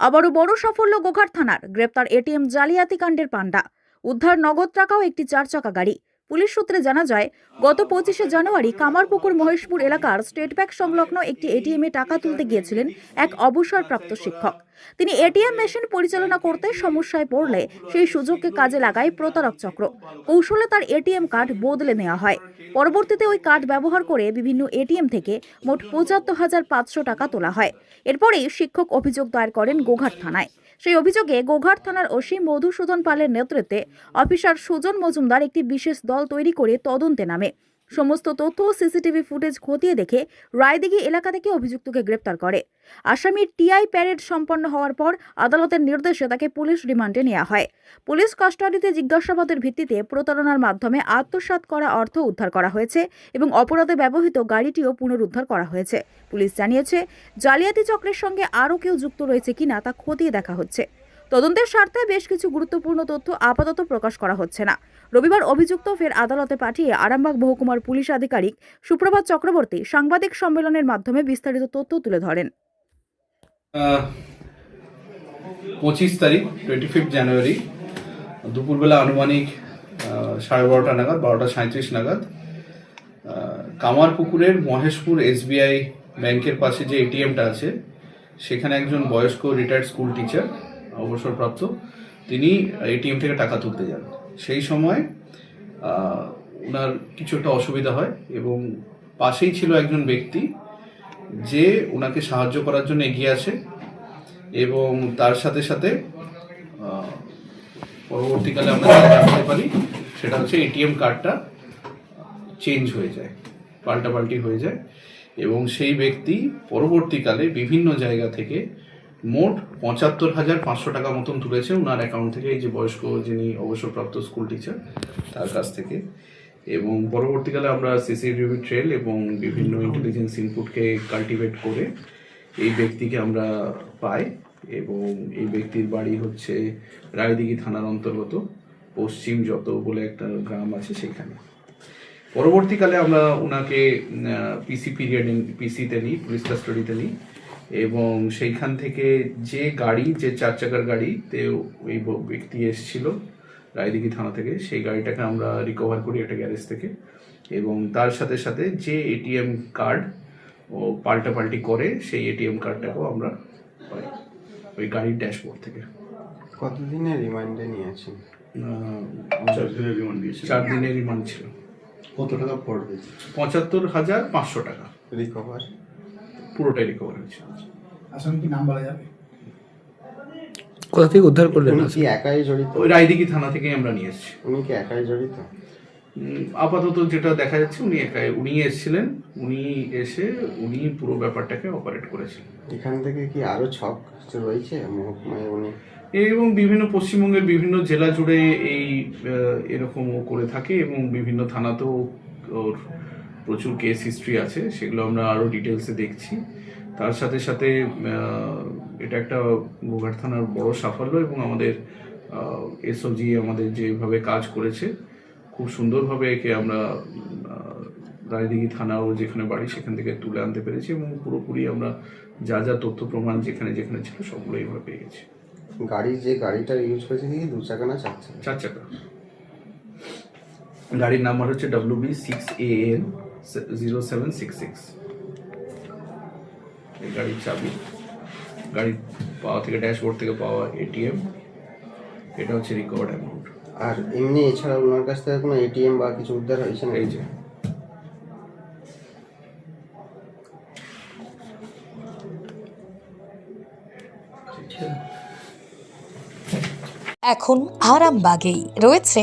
আবারও বড় সাফল্য গোঘাট থানার। গ্রেপ্তার এটিএম জালিয়াতি কাণ্ডের পাণ্ডা। উদ্ধার নগদ টাকাও একটি চার চাকা গাড়ি। পুলিশ সূত্রে জানা যায়, গত পঁচিশে জানুয়ারি কামারপুকুর মহেশপুর এলাকার স্টেট ব্যাংক সংলগ্ন একটি এটিএমে টাকা তুলতে গিয়েছিলেন এক অবসরপ্রাপ্ত শিক্ষক। তিনি এটিএম মেশিন পরিচালনা করতে সমস্যায় পড়লে সেই সুযোগকে কাজে লাগায় প্রতারক চক্র। কৌশলে তার এটিএম কার্ড বদলে নেওয়া হয়। পরবর্তীতে ওই কার্ড ব্যবহার করে বিভিন্ন এটিএম থেকে মোট পঁচাত্তর হাজার পাঁচশো টাকা তোলা হয়। এরপরেই শিক্ষক অভিযোগ দায়ের করেন গোঘাট থানায়। সেই অভিযোগে গোঘাট থানার ওসি মধুসূদন পালের নেতৃত্বে অফিসার সুজন মজুমদার একটি বিশেষ দল তৈরি করে তদন্তে নামে। সমস্ত তথ্য সিসিটিভি ফুটেজ খতিয়ে দেখে রায়দিঘি এলাকা থেকে অভিযুক্তকে গ্রেপ্তার করে। আসামির টিআই প্যারেড সম্পন্ন হওয়ার পর আদালতের নির্দেশে তাকে পুলিশ রিমান্ডে নেওয়া হয়। পুলিশ কাস্টাডিতে জিজ্ঞাসাবাদের ভিত্তিতে প্রতারণার মাধ্যমে আত্মসাৎ করা অর্থ উদ্ধার করা হয়েছে এবং অপরাধে ব্যবহৃত গাড়িটিও পুনরুদ্ধার করা হয়েছে। পুলিশ জানিয়েছে, জালিয়াতি চক্রের সঙ্গে আরও কেউ যুক্ত রয়েছে কিনা তা খতিয়ে দেখা হচ্ছে। তদন্তের স্বার্থে বেশ কিছু গুরুত্বপূর্ণ তথ্য আপাতত প্রকাশ করা হচ্ছে না। রবিবার অভিযুক্ত ফের আদালতে পাঠিয়ে আরামবাগ মহকুমার পুলিশ আধিকারিক সুপ্রভাত চক্রবর্তী সাংবাদিক সম্মেলনের মাধ্যমে বিস্তারিত তথ্য তুলে ধরেন। পঁচিশ তারিখ টোয়েন্টি ফিফথ জানুয়ারি দুপুরবেলা আনুমানিক সাড়ে বারোটা নাগাদ, বারোটা সাঁত্রিশ নাগাদ কামারপুকুরের মহেশপুর এসবিআই ব্যাংকের পাশে যে এটিএমটা আছে, সেখানে একজন বয়স্ক রিটায়ার্ড স্কুল টিচার অবসরপ্রাপ্ত, তিনি এটিএম থেকে টাকা তুলতে যান। সেই সময় ওনার কিছু একটা অসুবিধা হয় এবং পাশেই ছিল একজন ব্যক্তি যে ওনাকে সাহায্য করার জন্য এগিয়ে আসে এবং তার সাথে সাথে পরবর্তীকালে আমরা জানতে পারি, সেটা হচ্ছে এটিএম কার্ডটা চেঞ্জ হয়ে যায়, পাল্টাপাল্টি হয়ে যায় এবং সেই ব্যক্তি পরবর্তীকালে বিভিন্ন জায়গা থেকে মোট পঁচাত্তর হাজার পাঁচশো টাকা মতন তুলেছে ওনার অ্যাকাউন্ট থেকে, এই যে বয়স্ক যিনি অবসরপ্রাপ্ত স্কুল টিচার তার কাছ থেকে। এবং পরবর্তীকালে আমরা সিসিটিভি ট্রেল এবং বিভিন্ন ইন্টেলিজেন্স ইনপুটকে কাল্টিভেট করে এই ব্যক্তিকে আমরা পাই। এবং এই ব্যক্তির বাড়ি হচ্ছে রায়দিঘি থানার অন্তর্গত, পশ্চিম যত বলে একটা গ্রাম আছে সেখানে। পরবর্তীকালে আমরা ওনাকে পিসি পিরিয়ড পিসিতে নিই পুলিশ কাস্টডিতে নিই। এবং সেইখান থেকে যে গাড়ি যে চার চাকার গাড়িতে ওই ব্যক্তি এসেছিল রায়দিঘি থানা থেকে। সেই গাড়িটাকে আমরা রিকভার করি একটা গ্যারেজ থেকে এবং তার সাথে সাথে যে এটিএম কার্ড ও পাল্টাপাল্টি করে সেই এটিএম কার্ডটাকেও আমরা পাই ওই গাড়ির ড্যাশবোর্ড থেকে। কতদিনের রিমাইন্ডে নিয়েছেন? চার দিনের রিমান্ড দিয়েছে চার দিনের রিমান্ড ছিল। কত টাকা পড়বে? পঁচাত্তর হাজার পাঁচশো টাকা। রিকভার পুরোটাই রিকভার হয়েছে। আসামি কি নাম বলা যাবে? কোথা থেকে উদ্ধার করলেন উনি কি একাই জড়িত? ওই রায়দিঘি থানা থেকে আমরা নিয়ে এসেছি। উনি কি একাই জড়িত? উম, আপাতত যেটা দেখা যাচ্ছে উনি একাই উনি এসেছিলেন উনি এসে উনি পুরো ব্যাপারটাকে অপারেট করেছিলেন। এখান থেকে কি আরও ছক রয়েছে মহকুমায় উনি? এবং বিভিন্ন পশ্চিমবঙ্গের বিভিন্ন জেলা জুড়ে এই আহ, এরকম করে থাকে এবং বিভিন্ন থানাতেও ওর প্রচুর কেস হিস্ট্রি আছে সেগুলো আমরা আরও ডিটেলসে দেখছি। তার সাথে সাথে এটা একটা গোঘাট থানার বড় সাফল্য এবং আমাদের এসওজি আমাদের যেভাবে কাজ করেছে খুব সুন্দরভাবে একে আমরা রায়দিঘি থানা ও যেখানে বাড়ি সেখান থেকে তুলে আনতে পেরেছি এবং পুরোপুরি আমরা যা যা তথ্য প্রমাণ যেখানে যেখানে ছিল সবগুলোই আমরা পেয়ে গেছি। গাড়ি যে গাড়িটা ইউজ করেছে কি দু চাকা না চার চাকা চার চাকা। গাড়ির নাম্বার হচ্ছে W B six A N zero seven six six এই গাড়ির চাবি গাড়ির পাওয়া থেকে ড্যাশবোর্ড থেকে পাওয়া এটিএম এটা হচ্ছে রিকভার্ড অ্যামাউন্ট আর এমনি এছাড়া ওনার কাছ থেকে কোনো এটিএম বা কিছু উদ্ধার হয়েছে না এই যে। এখন আরামবাগেই রয়েছে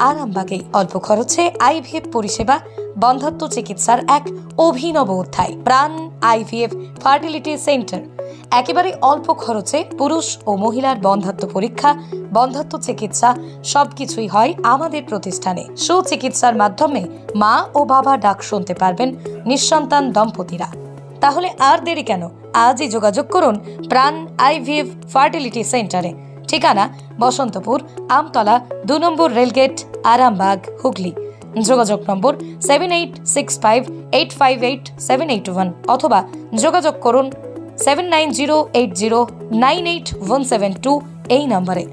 আরামবাগেই অল্প খরচে আইভিএফ পরিষেবা, বন্ধাত্ম চিকিৎসার এক অভিনব অধ্যায়, প্রাণ আইভিএফ ফার্টিলিটি সেন্টার। একেবারে অল্প খরচে পুরুষ ও মহিলার বন্ধাত্ম পরীক্ষা, বন্ধাত্ম চিকিৎসা সবকিছুই হয় আমাদের প্রতিষ্ঠানে। সুচিকিৎসার মাধ্যমে মা ও বাবা ডাক শুনতে পারবেন নিঃসন্তান দম্পতিরা। তাহলে আর দেরি কেন? আজই যোগাযোগ করুন প্রাণ আইভিএফ ফার্টিলিটি সেন্টারে। ঠিকানা বসন্তপুর, আমতলা দু নম্বর রেলগেট, আরামবাগ, হুগলি। যোগাযোগ number seven eight six five eight five eight seven eight one অথবা যোগাযোগ করুন seven nine zero eight zero nine eight one seven two এই নম্বরে।